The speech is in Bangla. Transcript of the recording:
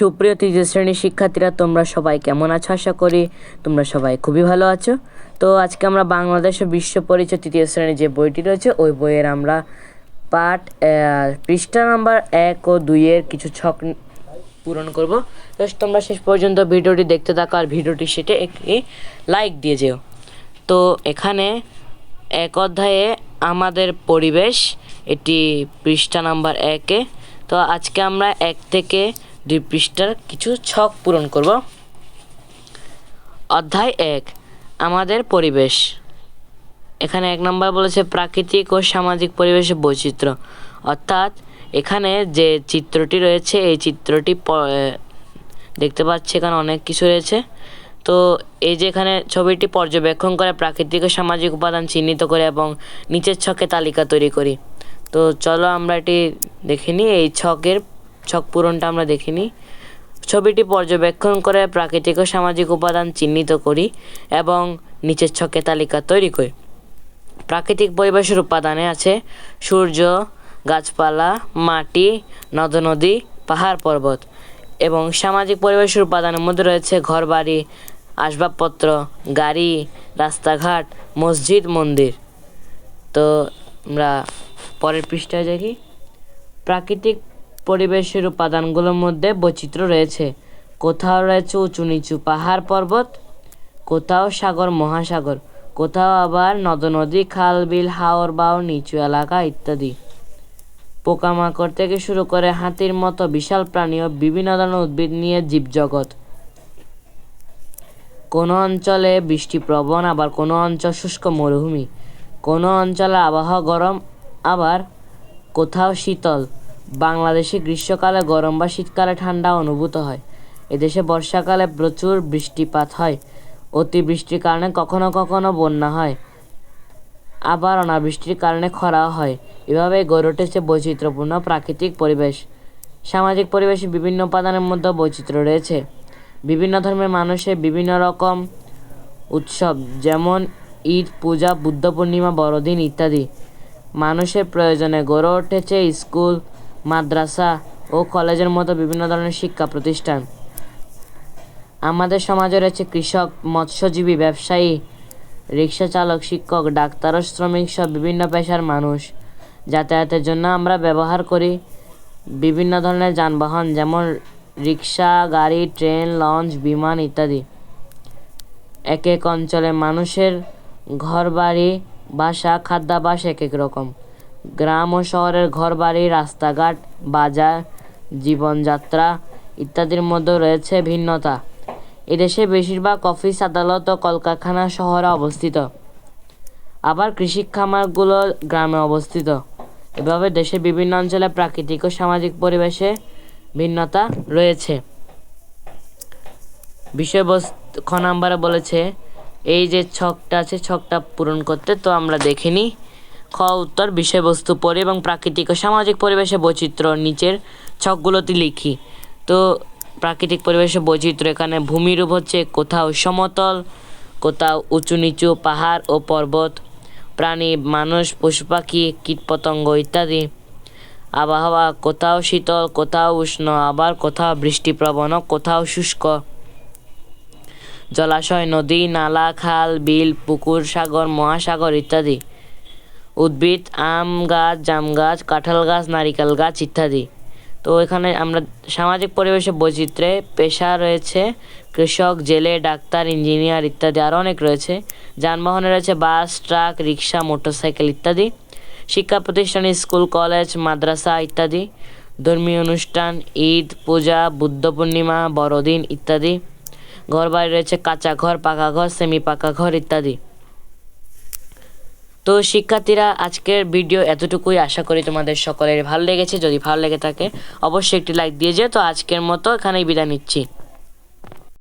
সুপ্রিয় তৃতীয় শ্রেণির শিক্ষার্থীরা, তোমরা সবাই কেমন আছো? আশা করি তোমরা সবাই খুবই ভালো আছো। তো আজকে আমরা বাংলাদেশ বিশ্ব পরিচয় তৃতীয় শ্রেণির যে বইটি রয়েছে, ওই বইয়ের আমরা পাঠ পৃষ্ঠা নাম্বার এক ও দুইয়ের কিছু ছক পূরণ করব। তো তোমরা শেষ পর্যন্ত ভিডিওটি দেখতে থাকো আর ভিডিওটি সেটে একটি লাইক দিয়ে যেও। তো এখানে এক অধ্যায়ে আমাদের পরিবেশ, এটি পৃষ্ঠা নাম্বার একে তো আজকে আমরা এক থেকে দুই পৃষ্ঠার কিছু ছক পূরণ করব। অধ্যায় এক, আমাদের পরিবেশ। এখানে এক নম্বর বলেছে প্রাকৃতিক ও সামাজিক পরিবেশের বৈচিত্র্য। অর্থাৎ এখানে যে চিত্রটি রয়েছে, এই চিত্রটি দেখতে পাচ্ছি এখানে অনেক কিছু রয়েছে। তো এই যে এখানে ছবিটি পর্যবেক্ষণ করে প্রাকৃতিক ও সামাজিক উপাদান চিহ্নিত করে এবং নিচের ছকে তালিকা তৈরি করি। তো চলো আমরা এটি দেখে নিই, এই ছকের ছক পূরণটা আমরা দেখে নিই ছবিটি পর্যবেক্ষণ করে প্রাকৃতিক ও সামাজিক উপাদান চিহ্নিত করি এবং নিচের ছকে তালিকা তৈরি করি। প্রাকৃতিক পরিবেশের উপাদানে আছে সূর্য, গাছপালা, মাটি নদ নদী পাহাড় পর্বত এবং সামাজিক পরিবেশের উপাদানের মধ্যে রয়েছে ঘরবাড়ি, আসবাবপত্র, গাড়ি, রাস্তাঘাট, মসজিদ, মন্দির। তো আমরা পরের পৃষ্ঠায় দেখি প্রাকৃতিক পরিবেশের উপাদানগুলোর মধ্যে বৈচিত্র্য রয়েছে। কোথাও রয়েছে উঁচু নিচু পাহাড় পর্বত, কোথাও সাগর, মহাসাগর, কোথাও আবার নদ নদী খাল বিল হাওর বাওর নিচু এলাকা ইত্যাদি। পোকামাকড় থেকে শুরু করে হাতির মতো বিশাল প্রাণী ও বিভিন্ন ধরনের উদ্ভিদ নিয়ে জীবজগৎ। কোনো অঞ্চলে বৃষ্টিপ্রবণ আবার কোনো অঞ্চল শুষ্ক মরুভূমি। কোনো অঞ্চলে আবহাওয়া গরম, আবার কোথাও শীতল। বাংলাদেশে গ্রীষ্মকালে গরম বা শীতকালে ঠান্ডা অনুভূত হয়। এদেশে বর্ষাকালে প্রচুর বৃষ্টিপাত হয়। অতিবৃষ্টির কারণে কখনো কখনো বন্যা হয়। আবার অনাবৃষ্টির কারণে খরা হয়। এভাবে গড়ে উঠেছে বৈচিত্র্যপূর্ণ প্রাকৃতিক পরিবেশ। সামাজিক পরিবেশে বিভিন্ন উপাদানের মধ্যে বৈচিত্র্য রয়েছে। বিভিন্ন ধর্মের মানুষের বিভিন্ন রকম উৎসব, যেমন ঈদ, পূজা বুদ্ধ পূর্ণিমা বড়দিন ইত্যাদি। মানুষের প্রয়োজনে গড়ে উঠেছে স্কুল মাদ্রাসা ও কলেজের মতো বিভিন্ন ধরনের শিক্ষা প্রতিষ্ঠান। আমাদের সমাজে রয়েছে কৃষক, মৎস্যজীবী, ব্যবসায়ী, রিক্সা চালক, শিক্ষক, ডাক্তার ও শ্রমিক সব বিভিন্ন পেশার মানুষ। যাতায়াতের জন্য আমরা ব্যবহার করি বিভিন্ন ধরনের যানবাহন, যেমন রিক্সা, গাড়ি, ট্রেন, লঞ্চ, বিমান ইত্যাদি। এক এক অঞ্চলে মানুষের ঘরবাড়ি, বাসা খাদ্যাভাস এক এক রকম। গ্রাম ও শহরের ঘরবাড়ি, রাস্তাঘাট, বাজার, জীবনযাত্রা ইত্যাদির মধ্যে রয়েছে ভিন্নতা। এদেশে বেশিরভাগ অফিস, আদালত ও কলকারখানা শহরে অবস্থিত। আবার কৃষি খামারগুলো গ্রামে অবস্থিত। এভাবে দেশের বিভিন্ন অঞ্চলে প্রাকৃতিক ও সামাজিক পরিবেশে ভিন্নতা রয়েছে। বিষয়বস্তু খ নাম্বারে বলেছে, এই যে ছকটা আছে, ছকটা পূরণ করতে তো আমরা দেখে নিই খ, উত্তর, বিষয়বস্তু পড়ি এবং প্রাকৃতিক ও সামাজিক পরিবেশে বৈচিত্র্য। নিচের ছকগুলোতে লিখি। তো প্রাকৃতিক পরিবেশে বৈচিত্র্য এখানে ভূমিরূপ হচ্ছে কোথাও সমতল, কোথাও উঁচু নিচু পাহাড় ও পর্বত, প্রাণী, মানুষ, পশু পাখি, কীটপতঙ্গ ইত্যাদি। আবহাওয়া কোথাও শীতল, কোথাও উষ্ণ, আবার কোথাও বৃষ্টিপ্রবণ কোথাও শুষ্ক। জলাশয়, নদী, নালা, খাল, বিল, পুকুর, সাগর, মহাসাগর ইত্যাদি। উদ্ভিদ, আম গাছ, জাম গাছ, কাঁঠাল গাছ, নারিকেল গাছ ইত্যাদি। তো এখানে আমরা সামাজিক পরিবেশে বৈচিত্র্যে পেশা রয়েছে কৃষক, জেলে, ডাক্তার, ইঞ্জিনিয়ার ইত্যাদি আরও অনেক রয়েছে। যানবাহনে রয়েছে বাস, ট্রাক, রিক্সা, মোটরসাইকেল ইত্যাদি। শিক্ষা প্রতিষ্ঠান, স্কুল, কলেজ, মাদ্রাসা ইত্যাদি। ধর্মীয় অনুষ্ঠান, ঈদ, পূজা, বুদ্ধ পূর্ণিমা, বড়দিন ইত্যাদি। ঘরবাড়ি রয়েছে কাঁচা ঘর, পাকা ঘর, সেমি পাকা ঘর ইত্যাদি। তো শিক্ষার্থীরা, আজকের ভিডিও এতটুকুই। আশা করি তোমাদের সকলের ভালো লেগেছে। যদি ভালো লেগে থাকে, অবশ্যই একটি লাইক দিয়ে যেও। তো আজকের মতো এখানেই বিদায় নিচ্ছি।